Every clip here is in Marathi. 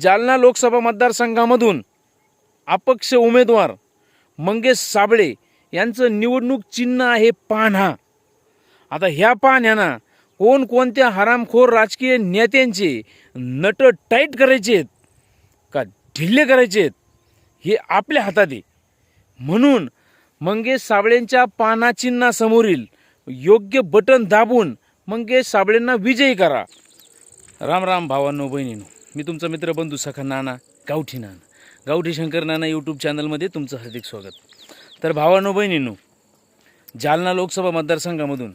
जालना लोकसभा मतदारसंघामधून अपक्ष उमेदवार मंगेश साबळे यांचं निवडणूक चिन्ह आहे पान्हा. आता ह्या पाण्याना कोणकोणत्या हरामखोर राजकीय नेत्यांचे नट टाईट करायचे आहेत का ढिल्ले करायचे आहेत हे आपल्या हातात आहे. म्हणून मंगेश साबळेंच्या पाना चिन्हासमोरील योग्य बटन दाबून मंगेश साबळेंना विजयी करा. राम राम भावांनो बहिणीनो. मी तुमचा मित्र बंधू सखा नाना गावठी नाना. गावठी शंकर नाना यूट्यूब चॅनलमध्ये तुमचं हार्दिक स्वागत. तर भावानो बहिणींनो जालना लोकसभा मतदारसंघामधून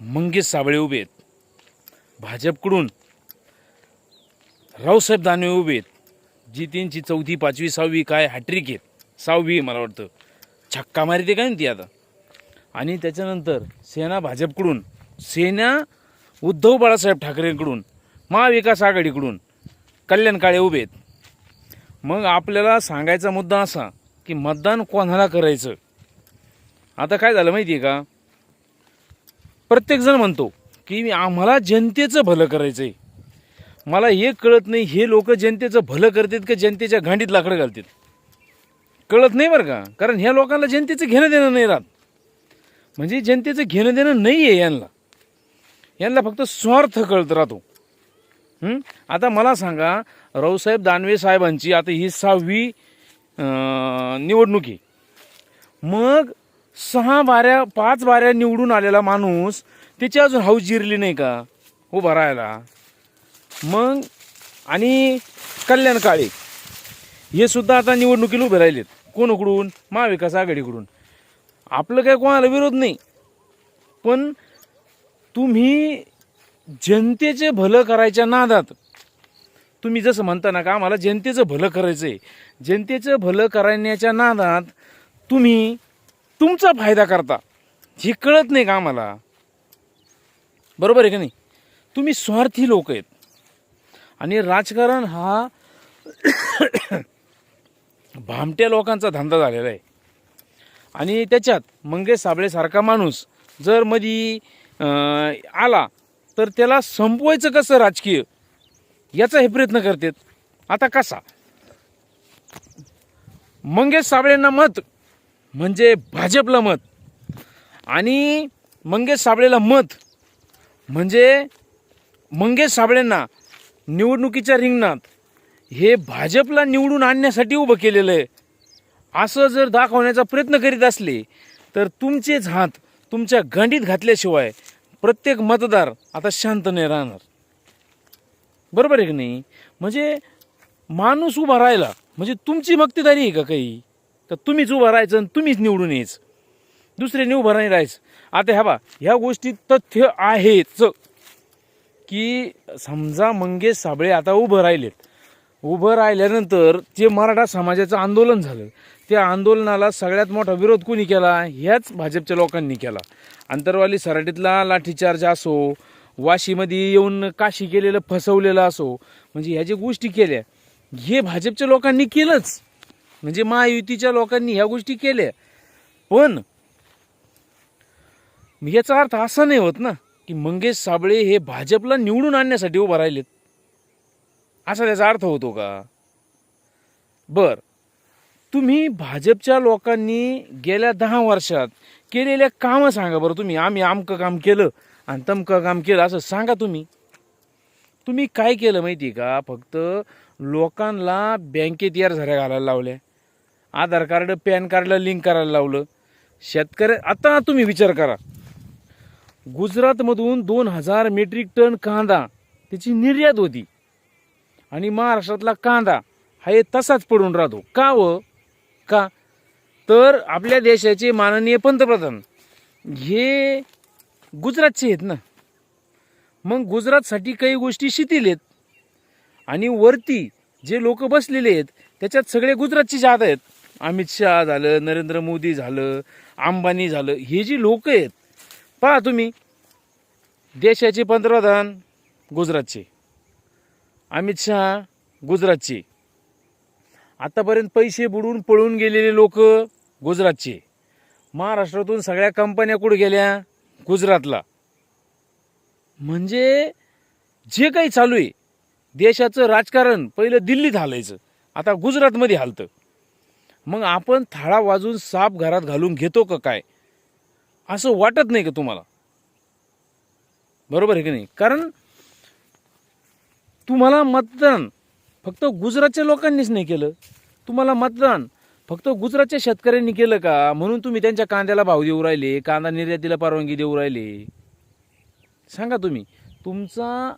मंगेश साबळे उभे आहेत. भाजपकडून रावसाहेब दानवे उभे आहेत. जितींची चौथी पाचवी सहावी काय हॅट्रिक आहेत. सहावी मला वाटतं. छक्का मारते काय ती आता? आणि त्याच्यानंतर सेना भाजपकडून सेना उद्धव बाळासाहेब ठाकरेंकडून महाविकास आघाडीकडून कल्याण काळे उभे आहेत. मग आपल्याला सांगायचा मुद्दा असा की मतदान कोणाला करायचं? आता काय झालं माहिती आहे का? प्रत्येकजण म्हणतो की आम्हाला जनतेचं भलं करायचं आहे मला हे कळत नाही हे लोक जनतेचं भलं करतात का जनतेच्या गांडीत लाकडं घालतात? कळत नाही बरं का? कारण ह्या लोकांना जनतेचं घेणं देणं नाही राहत. म्हणजे जनतेचं घेणं देणं नाही आहे यांना. यांना फक्त स्वार्थ कळत राहतो. आता मला सांगा रावसाहेब दानवे साहेबांची आता ही सहावी निवडणुकी निवडणूक आहे. मग सहा बाऱ्या पाच बाऱ्या निवडून आलेला माणूस त्याची अजून हाऊस जिरली नाही का? उभा भरायला मग आणि कल्याण काळे हे सुद्धा आता निवडणुकीला उभे राहिलेत. कोण उकडून महाविकास आघाडीकडून. आपलं काय कोणाला विरोध नाही. पण तुम्ही जनतेचे भलं करायच्या नादात. तुम्ही जसं म्हणता ना का आम्हाला जनतेचं भलं करायचं आहे जनतेचं भलं करण्याच्या नादात तुम्ही तुमचा फायदा करता. हे कळत नाही का आम्हाला? बरोबर आहे का नाही? तुम्ही स्वार्थी लोक आहेत. आणि राजकारण हा भामट्या लोकांचा धंदा झालेला आहे. आणि त्याच्यात मंगेश साबळेसारखा माणूस जर मधी आला तर त्याला संपवायचं कसं राजकीय? याचा हे प्रयत्न करतात. आता कसा? मंगेश साबळेंना मत म्हणजे भाजपला मत. आणि मंगेश साबळेला मत म्हणजे मंगेश साबळेंना निवडणुकीच्या रिंगणात हे भाजपला निवडून आणण्यासाठी उभं केलेलं आहे. असं जर दाखवण्याचा प्रयत्न करीत असले तर तुमचेच हात तुमच्या गांडीत घातल्याशिवाय प्रत्येक मतदार आता शांत नाही राहणार. बरोबर आहे की नाही? म्हणजे माणूस उभा राहिला म्हणजे तुमची मक्तेदारी आहे का काही? तर तुम्हीच उभा राहायचं आणि तुम्हीच निवडून यायचं. दुसऱ्याने उभं नाही राहायचं. आता ह्या बा ह्या गोष्टीत तथ्य आहेच. की समजा मंगेश साबळे आता उभं राहिलेत. उभं राहिल्यानंतर जे मराठा समाजाचं आंदोलन झालं त्या आंदोलनाला सगळ्यात मोठा विरोध कोणी केला? ह्याच भाजपच्या लोकांनी केला. अंतरवाली सराटीतला लाठीचार्ज असो वाशीमध्ये येऊन काशी केलेलं फसवलेलं असो म्हणजे ह्या ज्या गोष्टी केल्या हे भाजपच्या लोकांनी केलंच. म्हणजे महायुतीच्या लोकांनी ह्या गोष्टी केल्या. पण याचा अर्थ असा नाही होत ना की मंगेश साबळे हे भाजपला निवडून आणण्यासाठी उभं राहिलेत. असा त्याचा अर्थ होतो का? बर. तुम्ही भाजपच्या लोकांनी गेल्या दहा वर्षात केलेल्या कामं सांगा बरं तुम्ही. आम्ही आमकं काम केलं आणि तमकं काम केलं असं सांगा तुम्ही. तुम्ही काय केलं माहिती आहे का? फक्त लोकांना बँकेत यार झऱ्या घालायला लावल्या. आधार कार्ड पॅन कार्डला लिंक करायला लावलं. शेतकऱ्या आता तुम्ही विचार करा. गुजरातमधून दोन हजार मेट्रिक टन कांदा त्याची निर्यात होती. आणि महाराष्ट्रातला कांदा हा हे तसाच पडून राहतो. का व? का? तर आपल्या देशाचे माननीय पंतप्रधान हे गुजरातचे आहेत ना. मग गुजरातसाठी काही गोष्टी शिथिल आहेत आणि वरती जे लोक बसलेले आहेत त्याच्यात सगळे गुजरातची जात आहेत. अमित शहा झालं नरेंद्र मोदी झालं अंबानी झालं हे जी लोक आहेत पहा तुम्ही देशाचे पंतप्रधान गुजरातचे अमित शहा गुजरातचे. आतापर्यंत पैसे बुडून पळून गेलेले लोक गुजरातचे. महाराष्ट्रातून सगळ्या कंपन्या कुठे गेल्या? गुजरातला. म्हणजे जे काही चालू आहे देशाचं राजकारण पहिलं दिल्लीत हालायचं आता गुजरातमध्ये हालतं. मग आपण थाळा वाजून साप घरात घालून घेतो का काय? असं वाटत नाही का तुम्हाला? बरोबर आहे की नाही? कारण तुम्हाला मतदान फक्त गुजरातच्या लोकांनीच नाही केलं. तुम्हाला मतदान. फक्त गुजरातच्या शेतकऱ्यांनी केलं का? म्हणून तुम्ही त्यांच्या कांद्याला भाव देऊ राहिले कांदा निर्यातीला परवानगी देऊ राहिले. सांगा तुम्ही. तुमचा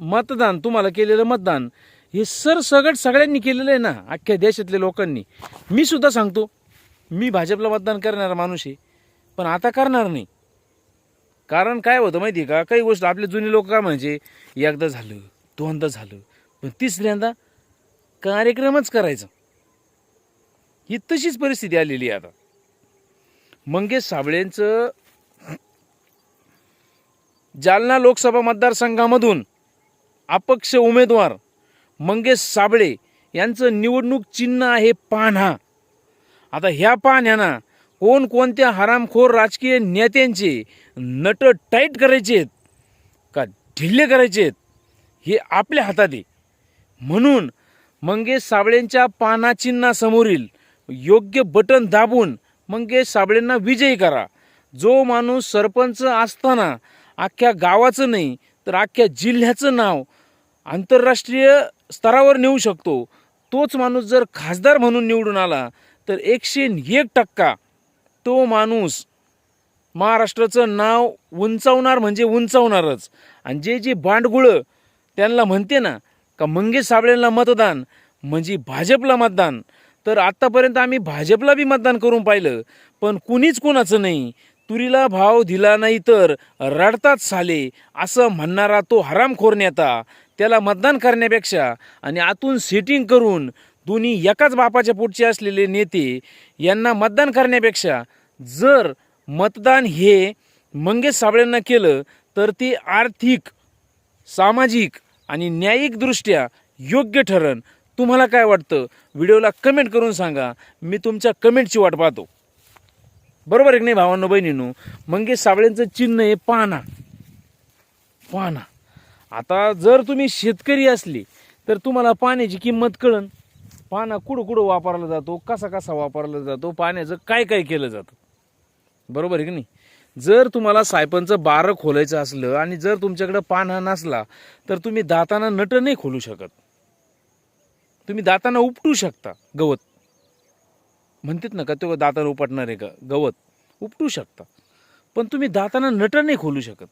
मतदान तुम्हाला केलेलं मतदान हे सरसगट सगळ्यांनी केलेलं आहे ना अख्ख्या देशातल्या लोकांनी. मी सुद्धा सांगतो मी भाजपला मतदान करणारा माणूस आहे पण आता करणार नाही. कारण काय होतं माहिती आहे का? काही गोष्ट आपले जुने लोक काय म्हणजे एकदा झालं दोनदा झालं पण तिसऱ्यांदा कार्यक्रमच करायचा. ही तशीच परिस्थिती आलेली आहे आता. मंगेश साबळेंचं जालना लोकसभा मतदारसंघामधून अपक्ष उमेदवार मंगेश साबळे यांचं निवडणूक चिन्ह आहे पान्हा. आता ह्या पाण्याना कोणकोणत्या हरामखोर राजकीय नेत्यांचे नट टाईट करायचे आहेत का ढिल्ले करायचे आहेत हे आपल्या हातात आहे. म्हणून मंगेश साबळेंच्या पानाचिन्हा समोरील योग्य बटन दाबून मंगेश साबळेंना विजयी करा. जो माणूस सरपंच असताना अख्ख्या गावाचं नाही तर अख्ख्या जिल्ह्याचं नाव आंतरराष्ट्रीय स्तरावर नेऊ शकतो. तोच माणूस जर खासदार म्हणून निवडून आला तर एकशे एक टक्का तो माणूस महाराष्ट्राचं नाव उंचावणार म्हणजे उंचावणारच. आणि जे जे बांडगुळं त्यांना म्हणते ना का मंगेश साबळेंना मतदान म्हणजे भाजपला मतदान. तर आत्तापर्यंत आम्ही भाजपला बी मतदान करून पाहिलं पण कुणीच कुणाचं नाही. तुरीला भाव दिला नाही तर रडतात साले असं म्हणणारा तो हरामखोर नेता. त्याला मतदान करण्यापेक्षा आणि आतून सेटिंग करून दोन्ही एकाच बापाच्या पोटचे असलेले नेते यांना मतदान करण्यापेक्षा जर मतदान हे मंगेश साबळेंना केलं तर ते आर्थिक सामाजिक आणि न्यायिकदृष्ट्या योग्य ठरण तुम्हाला काय वाटतं? व्हिडिओला कमेंट करून सांगा. मी तुमच्या कमेंटची वाट पाहतो. बरोबर आहे नाही भावांनो बहिणींनो? मंगेश साबळेंचं चिन्ह आहे पाना. पाना. आता जर तुम्ही शेतकरी असले तर तुम्हाला पाण्याची किंमत कळन. पाना कुठं कुठं वापरला जातो कसा कसा वापरला जातो पाण्याचं काय काय केलं जातं. बरोबर आहे की नाही? जर तुम्हाला सायपनचं बारं खोलायचं असलं आणि जर तुमच्याकडं पान हा नसला तर तुम्ही दाताना नट नाही खोलू शकत. तुम्ही दाताना उपटू शकता गवत. म्हणतात ना का तो दाताना उपटणार आहे का? गवत. उपटू शकता. पण तुम्ही दाताना नट नाही खोलू शकत.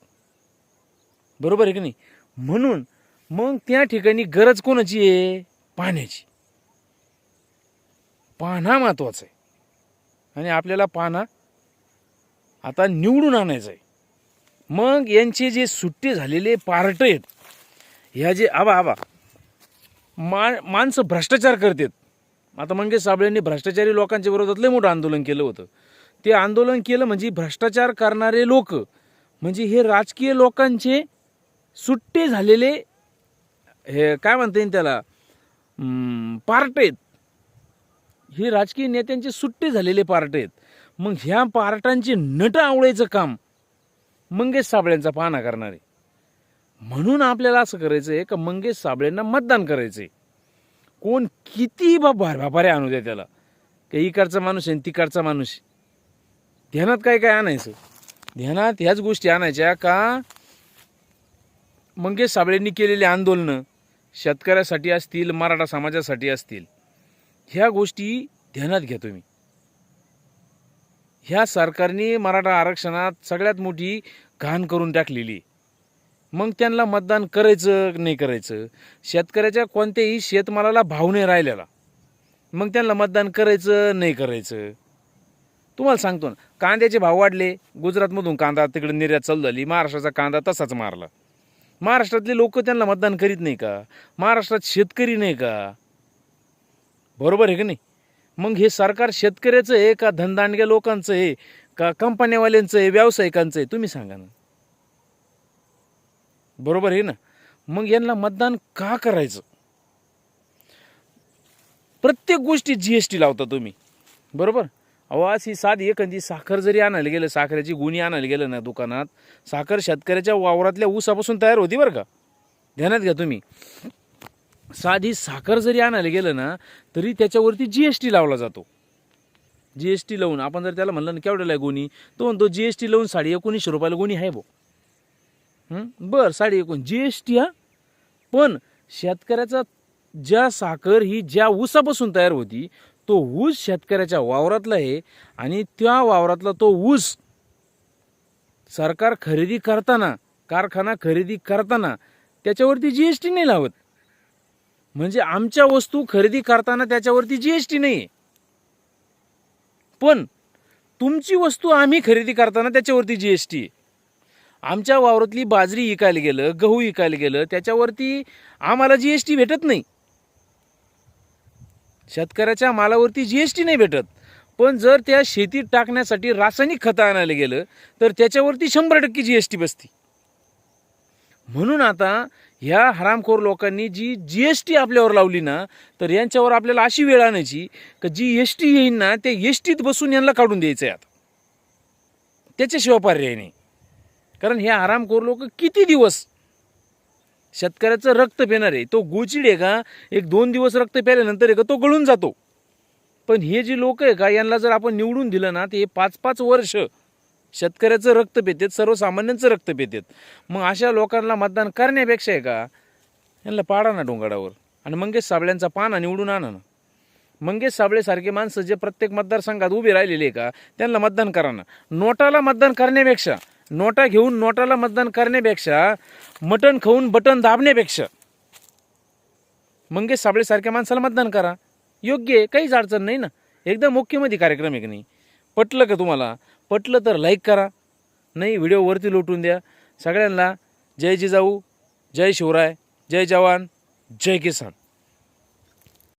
बरोबर आहे की नाही? म्हणून मग त्या ठिकाणी गरज कोणाची आहे? पाण्याची. हा महत्त्वाचा आहे. आणि आपल्याला पाना आता निवडून आणायचं आहे मग यांचे जे सुट्टे झालेले पार्ट आहेत ह्या जे आबा आबा मा माणसं भ्रष्टाचार करतात. आता मंगेश साबळेंनी भ्रष्टाचारी लोकांच्या विरोधात लय मोठं आंदोलन केलं होतं. ते आंदोलन केलं म्हणजे भ्रष्टाचार करणारे लोक म्हणजे हे राजकीय लोकांचे सुट्टे झालेले हे काय म्हणता येईल त्याला? पार्ट आहेत. हे राजकीय नेत्यांचे सुट्टे झालेले पार्ट आहेत. मग ह्या पार्टांची नट आवडायचं काम. मंगेश साबळेंचा पाहणा करणारे. म्हणून आपल्याला असं करायचं आहे का मंगेश साबळेंना मतदान करायचं आहे कोण किती बा भरभापारे आणू द्या त्याला. काही इकडचा माणूस आहे तिकडचा माणूस आहे. ध्यानात काय काय आणायचं? ध्यानात ह्याच गोष्टी आणायच्या का मंगेश साबळेंनी केलेली आंदोलनं शेतकऱ्यासाठी असतील मराठा समाजासाठी असतील ह्या गोष्टी ध्यानात घ्या तुम्ही. ह्या सरकारने मराठा आरक्षणात सगळ्यात मोठी घाण करून टाकलेली. मग त्यांना मतदान करायचं नाही करायचं? शेतकऱ्याच्या कोणत्याही शेतमालाला भाव नाही राहिलेला. मग त्यांना मतदान करायचं नाही करायचं? तुम्हाला सांगतो ना कांद्याचे भाव वाढले. गुजरातमधून कांदा तिकडे निर्यात चालू झाली महाराष्ट्राचा कांदा तसाच मारला. महाराष्ट्रातले लोक त्यांना मतदान करीत नाही का? महाराष्ट्रात शेतकरी नाही का? बरोबर आहे का नाही? मग हे सरकार शेतकऱ्याचं आहे का धनदांडग्या लोकांचं आहे? का कंपन्यावाल्यांचं आहे व्यावसायिकांचं आहे? तुम्ही सांगा ना. बरोबर आहे ना? मग यांना मतदान का करायचं? प्रत्येक गोष्टी जी एस टी लावता तुम्ही. बरोबर? अहो ही साधी एखादी साखर जरी आणायला गेलं साखरेची गुणी आणायला गेलं ना दुकानात साखर शेतकऱ्याच्या वावरातल्या ऊसापासून तयार होती बरं का? ध्यानात घ्या तुम्ही. साधी साखर जरी आणायला गेलं ना तरी त्याच्यावरती जी एस टी लावला जातो. जी एस टी लावून आपण जर त्याला म्हणलं ना केवढ्याला आहे गोणी? तो म्हणतो जी एस टी लावून साडे एकोणीसशे रुपयाला गोणी आहे बो. बरं साडे एकोण जी एस टी हा? पण शेतकऱ्याचा ज्या साखर ही ज्या ऊसापासून तयार होती तो ऊस शेतकऱ्याच्या वावरातला आहे आणि त्या वावरातला तो ऊस सरकार खरेदी करताना कारखाना खरेदी करताना त्याच्यावरती जी एस टी नाही लावत. म्हणजे आमच्या वस्तू खरेदी करताना त्याच्यावरती जी एस टी नाही आहे पण तुमची वस्तू आम्ही खरेदी करताना त्याच्यावरती जी एस टी आहे. आमच्या वावरातली बाजरी विकायला गेलं गहू विकायला गेलं त्याच्यावरती आम्हाला जी एस टी भेटत नाही. शेतकऱ्याच्या मालावरती जी एस टी नाही भेटत. पण जर त्या शेतीत टाकण्यासाठी रासायनिक खतं आणायला गेलं तर त्याच्यावरती शंभर टक्के जी एस टी बसते. म्हणून आता ह्या हरामखोर लोकांनी जी जी एस टी आपल्यावर लावली ना तर यांच्यावर आपल्याला अशी वेळ आणायची का जी एस टी येईन ना ते एस टीत बसून यांना काढून द्यायचं आहे आता. त्याच्याशिवाय पर्याय नाही. कारण हे हरामखोर लोक किती दिवस शेतकऱ्याचं रक्त पेणार आहे? तो गोचिड आहे का? एक दोन दिवस रक्त प्याल्यानंतर आहे का? तो गळून जातो. पण हे जे लोक आहे का यांना जर आपण निवडून दिलं ना ते हे पाच पाच वर्ष शेतकऱ्याचं रक्त पितेत सर्वसामान्यांचं रक्त पितेत. मग अशा लोकांना मतदान करण्यापेक्षा आहे का? यांना पाडा ना डोंगरावर. आणि मंगेश साबळ्यांचा पाना निवडून आणा ना. मंगेश साबळेसारखे माणसं जे प्रत्येक मतदारसंघात उभे राहिलेले आहे का? त्यांना मतदान करा ना. नोटाला मतदान करण्यापेक्षा नोटा घेऊन नोटाला मतदान करण्यापेक्षा मटण खाऊन बटन दाबण्यापेक्षा मंगेश साबळेसारख्या माणसाला मतदान करा. योग्य आहे काहीच अडचण नाही ना. एकदम मुख्यमध्ये कार्यक्रम आहे की नाही? पटलं का तुम्हाला? पटलं तर लाईक करा. नाही व्हिडिओवरती लोटून द्या. सगळ्यांना जय जिजाऊ जय शिवराय जय जवान जय किसान.